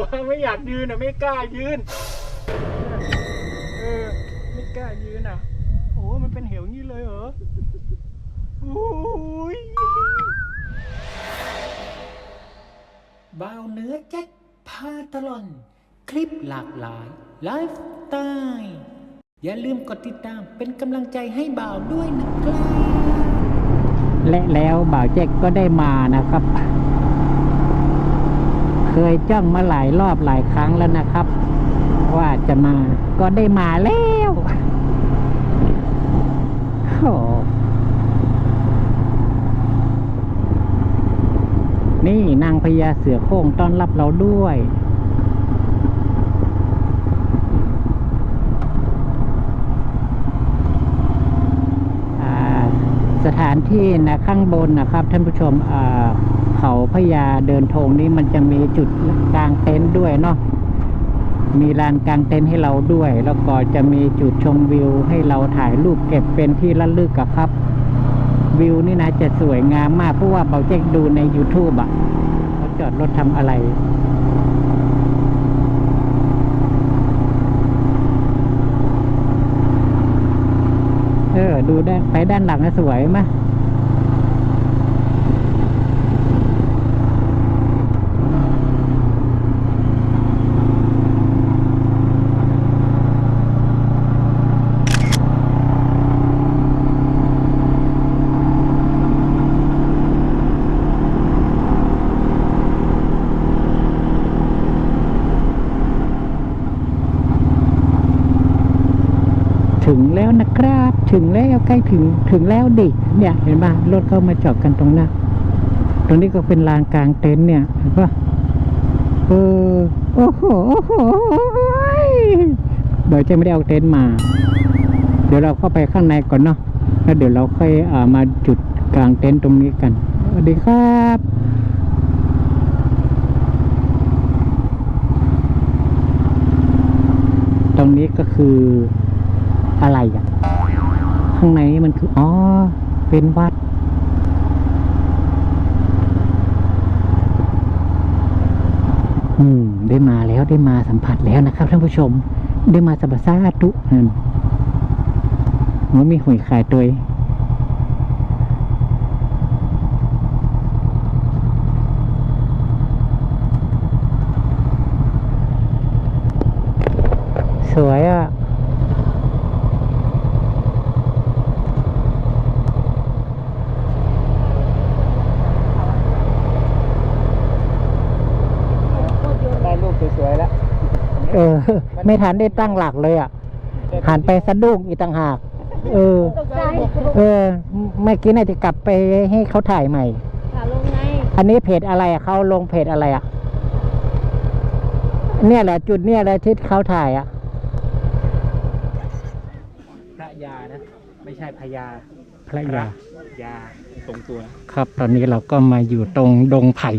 วอะไม่อยากยืนอะไม่กล้ายืนเออไม่กล้ายืนอะโอ้มันเป็นเหวงี้เลยเหรอโอ้ยบ่าวเนื้อแจ็คพาตลอน คลิปหลากหลาย ไลฟ์สไตล์อย่าลืมกดติดตามเป็นกำลังใจให้บ่าวด้วยนะครับและแล้วบ่าวแจ็คก็ได้มานะครับ ยจ้องมาหลายรอบหลายครั้งแล้วนะครับ ว่าจะมาก็ได้มาแล้วโอ้นี่นางพญาเสือโคร่งต้อนรับเราด้วยสถานที่นะข้างบนนะครับท่านผู้ชมอ่า เขาพญาเดินธงนี้มันจะมีจุดกลางเต็นท์ด้วยเนาะมีลานกลางเต็นท์ให้เราด้วย แล้วก็จะมีจุดชมวิวให้เราถ่ายรูปเก็บเป็นที่ระลึกอะครับ วิวนี่นะจะสวยงามมากเพราะว่าเบาเจ๊กดูใน YouTube อะเขาจอดรถทำอะไรเออดูได้ไปด้านหลังนะสวยไหม ถึงแล้วนะครับ ถึงแล้วใกล้ถึงถึงแล้วดิเนี่ยเห็นป่ะรถเข้ามาจอดกันตรงหน้าตรงนี้ก็เป็นลานกลางเต็นท์เนี่ยเห็นป่ะเออโอ้โหโอ้โหเดี๋ยวจะไม่ได้เอาเต็นท์มา เดี๋ยวเราเข้าไปข้างในก่อนเนาะแล้วเดี๋ยวเราค่อยอามาจุดกลางเต็นท์ตรงนี้กันสวัสดีครับตรงนี้ก็คือ อะไรอะ ข้างในนี่มันคือ อ๋อ เป็นวัด อืม ได้มาแล้วได้มาสัมผัสแล้วนะครับท่านผู้ชม ได้มาสัมผัสสาธุนั่นมันมีหอยขายตัวสวยอะ ได้รูปสวยๆแล้ว เออ ไม่ทันได้ตั้งหลักเลยอะหันไปสะดุ้งอีกต่างหาก เออตกใจเออเมื่อกี้น่าจะกลับไปให้เขาถ่ายใหม่ขาลงไงอันนี้เพจอะไรอะเขาลงเพจอะไรอะ เนี่ยแหละ จุดเนี่ยแหละที่เขาถ่ายอะพระยานะ ไม่ใช่พญาพระยา ยาตรงตัว ครับ ตอนนี้เราก็มาอยู่ตรงดงไผ่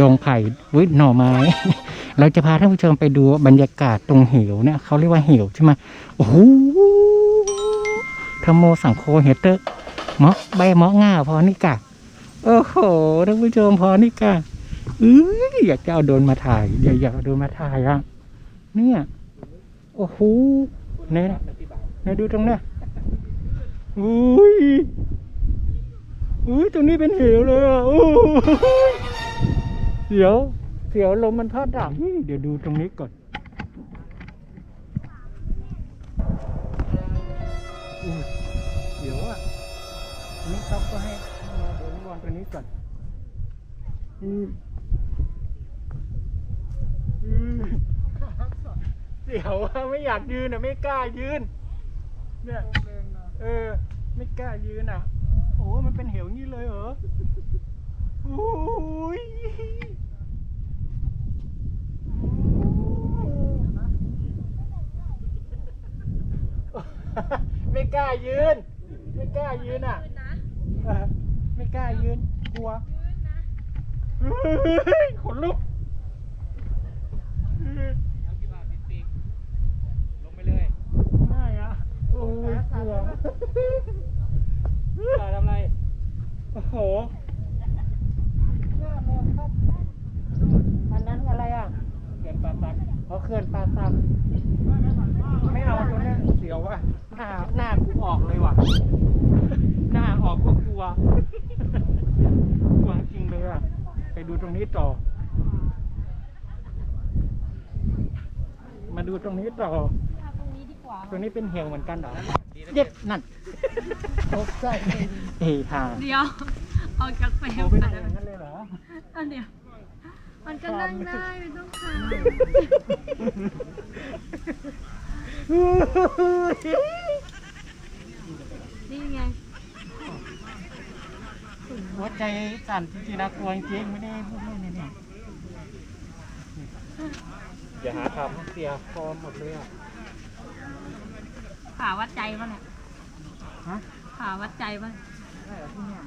ดงไผ่วิหน่อไม้ เราจะพาท่านผู้ชมไปดูบรรยากาศตรงเหวเนี่ยเขาเรียกว่าเหวใช่ไหมโอ้โหธรรมโมสังโฆเฮเตอร์เมาะใบเมาะง่าพอนี่กะโอ้โหท่านผู้ชมพอนี่กะเอ้ยอยากจะเอาโดนมาถ่ายเดี๋ยวอยากเอาโดนมาถ่ายอะเนี่ยโอ้โหเนี่ยเนี่ยดูตรงเนี้ยอุ้ยอุ้ยตรงนี้เป็นเหวเลยอะโอ้ยเสียว สียวลมมันพัดอะเฮ้ยเดี๋ยวดูตรงนี้ก่อนอุ้ยเสียวอะอันนี้เขาก็ให้มาเดินวางตรงนี้ก่อนอืมอืมเสียวอะไม่อยากยืนอะไม่กล้ายืน เนี่ยเออ ไม่กล้ายืนอะโอ้มันเป็นเหวงี้เลยเหรอโอ้ย ไม่กล้ายืน ไม่กล้ายืนอะเออไม่กล้ายืน กลัวเฮ้ยขนลุกลงไปเลยไม่อะโอ้ยกลัวทำอะไร โอ้โหยอดเลยครับอันนั้นอะไรอะ เขื่อนป่าสักเพราะเขื่อนป่าสัก ไม่เอาตัวเนี้ ยเสียวว่ะหน้าหน้ากูออกเลยว่ะ หน้าออกก็กลัวกลัวจริงเลยอะ ไปดูตรงนี้ต่อ มาดูตรงนี้ต่อ ตรงนี้ดีกว่าตรงนี้เป็นเหวเหมือนกันเหรอเย็ดนั่นตกใจเฮ้ยห่าเดี๋ยวเอาจากเฟรโอ้มไปกันั่นงอย่างนั้นเลยเหรออันเดียวมันก็นั่งได้ไม่ต้องขา นี่ไงหัวใจสั่นจริงๆนะกลัวจริงๆไม่ได้พูดเล่นเนี่ยเนี่ยอย่าหาทำเสียฟอร์มหมดเลยอะขาวัดใจป่ะเนี่ยฮะขาวัดใจป่ะได้เหรอที่เนี่ย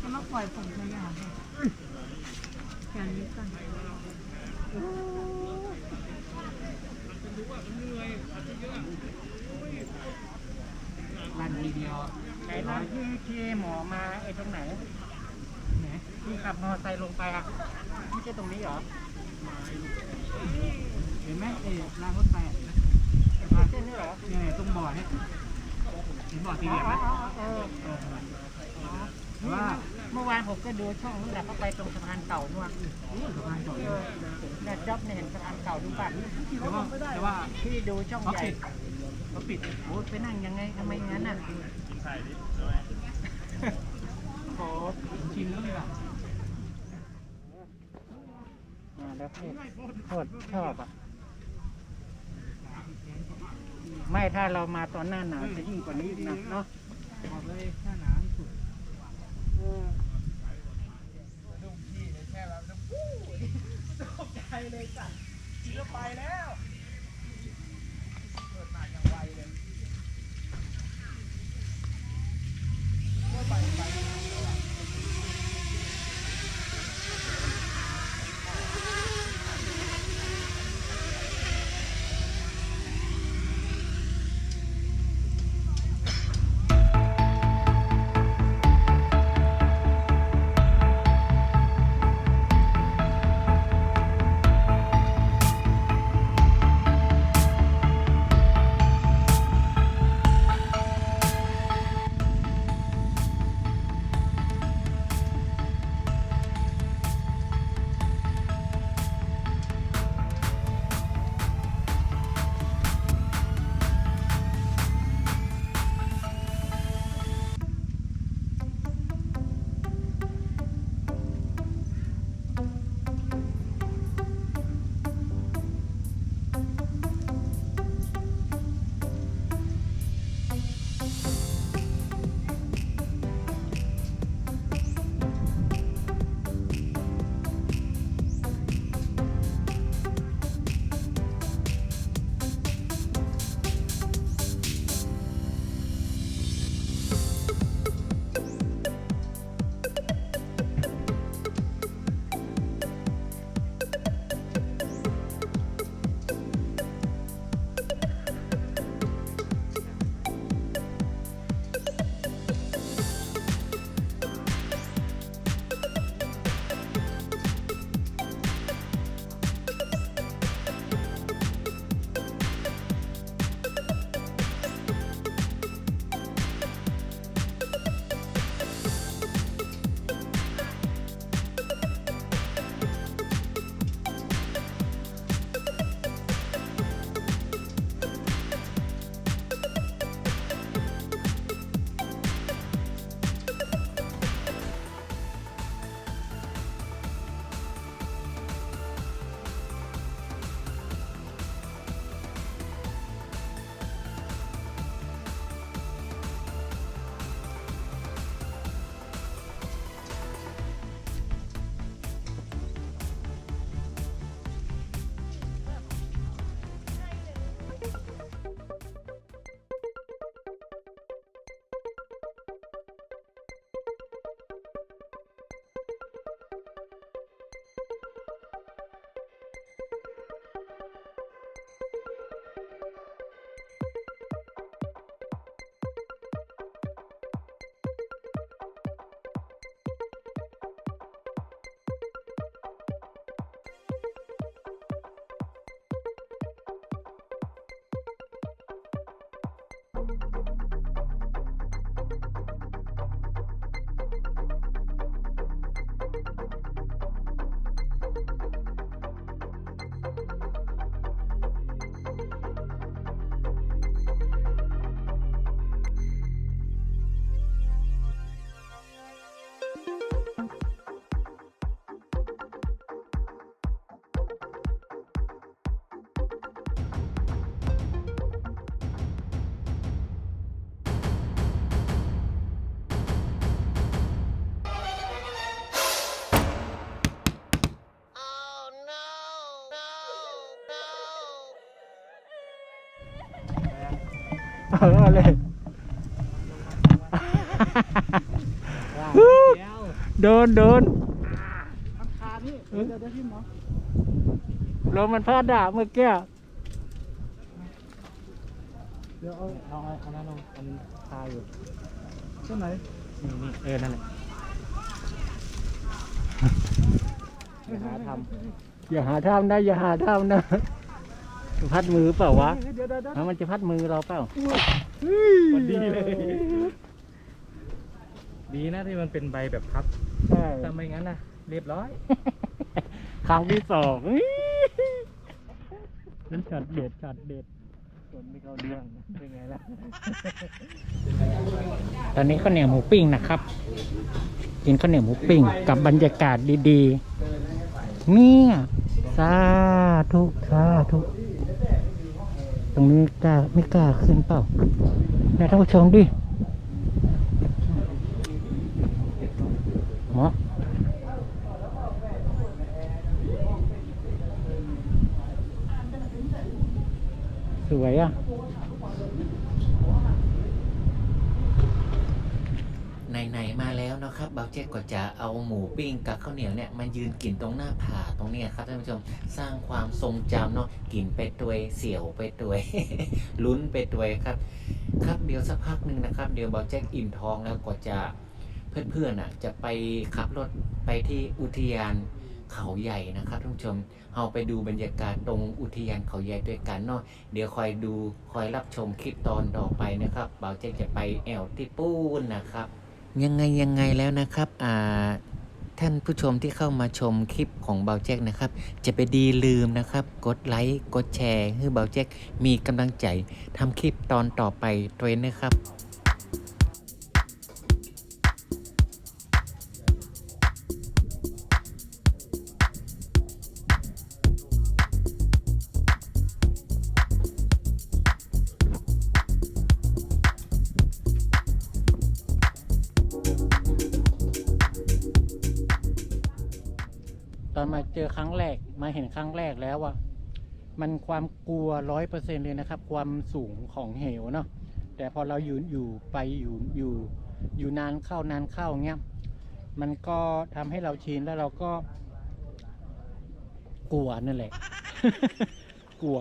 จะมาปล่อยผมเลยอย่างเดียว อย่างนี้ก่อนรันทีเดียวไหนนะที่ที่หมอมาไอ้ตรงไหนไหนที่ขับมอเตอร์ไซค์ลงไปอะไม่ใช่ตรงนี้เหรอ เห็นไหมเอ้รางรถไฟอะเส้นนี้เหรอเนี่ยตรงบ่อเนี่ยเห็นบ่อสี่เหลี่ยมไหมเออเออว่า เมื่อวานผมก็ดูช่องนู้นแหละเขาไปตรงสะพานเก่านู่นสะพานเก่าเนี่ยจ๊อบเนี่ยเห็นสะพานเก่าดูป่ะแต่ว่าแต่ว่าที่ดูช่องใหญ่เขาปิดโอ้ยไปนั่งยังไงทำไมงั้นน่ะโอ้ชิมแล้วเลยอะมาแล้วพี่โคตรชอบอะไม่ถ้าเรามาตอนหน้าหนาวจะยิ่งกว่านี้อีกนะเนาะบอกเลยหน้าหนาวสุด เลยจ้ะกินไปแล้ว เออเลยโดนโดนอังคารนี่เดี๋ยวเดี๋ยวพี่หมอลมมันพลาดด่าเมื่อกี้เดี๋ยวเอาเอาเอานั้นลงมันคาอยู่ต้นไหนนี่นี่เออนั่นแหละอย่าหาทอย่าหาทำนะอย่าหาทำนะ พัดมือเปล่าวะำเดี๋ยวเดี๋ยวเดี๋ยวแล้วมันจะพัดมือเราเปล่าพอดีเลย ดีนะที่มันเป็นใบแบบพับใช่ถ้าไม่งั้นนะเรียบร้อย ครั้งที่สองนั่นช็อตเด็ดช็อตเด็ดส่วนไม่เข้าเรื่องเป็นไงล่ะ ตอนนี้ข้าวเหนียวหมูปิ้งนะครับ กินข้าวเหนียวหมูปิ้งกับบรรยากาศดีๆ เนี่ย สาธุ สาธุ ตรงนี้กล้าไม่กล้าขึ้นเปล่าเนี่ยท่านผู้ชมดิหมอสวยอะไหนๆมาแล้วนะ ครับเบาเจ๊กก็จะเอาหมูปิ้งกับข้าวเหนียวเนี่ยมายืนกินตรงหน้าผาตรงเนี้ยครับท่านผู้ชมสร้างความทรงจำเนาะกินไปตัวยเสียวไปตัวยลุ้นไปตัวยครับครับเดี๋ยวสักพักหนึ่งนะครับ เดี๋ยวเบาเจ๊กอิ่มท้องแล้วก็จะเพื่อนๆอะจะไปขับรถไปที่อุทยานเขาใหญ่นะครับท่านผู้ชมเอาไปดูบรรยากาศตรงอุทยานเขาใหญ่ด้วยกันเนาะเดี๋ยวคอยดูคอยรับชมคลิปตอนต่อไปนะครับเบาเจ๊กจะไปแอวที่ปูนนะครับ ยังไงยังไงแล้วนะครับอ่าท่านผู้ชมที่เข้ามาชมคลิปของเบาแจ็คนะครับ จะไปดีลืมนะครับ กดไลค์กดแชร์ให้เบาแจ็คมีกำลังใจทำคลิปตอนต่อไปด้วยนะครับ อนมาเจอครั้งแรกมาเห็นครั้งแรกแล้วอะมันความกลัวร้อยเปอร์เซ็นเลยนะครับ ความสูงของเหวเนาะแต่พอเราอยู่อยู่ไปอยู่อยู่ อยู่นานเข้านานเข้าเงี้ยมันก็ทำให้เราชินแล้วเราก็ กลัวนั่นแหละ กลัว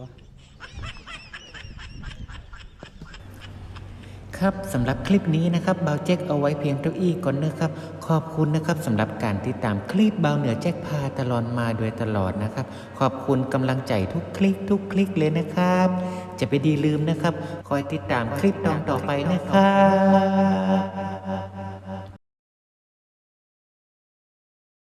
ครับสำหรับคลิปนี้นะครับเบาแจ็คเอาไว้เพียงเท่าอี้ก่อนนะครับ ขอบคุณนะครับสำหรับการติดตามคลิปเบาเหนือแจ็คพาตลอดมาโดยตลอดนะครับ ขอบคุณกำลังใจทุกคลิกทุกคลิกเลยนะครับ จะไปดีลืมนะครับ คอยติดตามคลิปตอนต่อไปนะครับ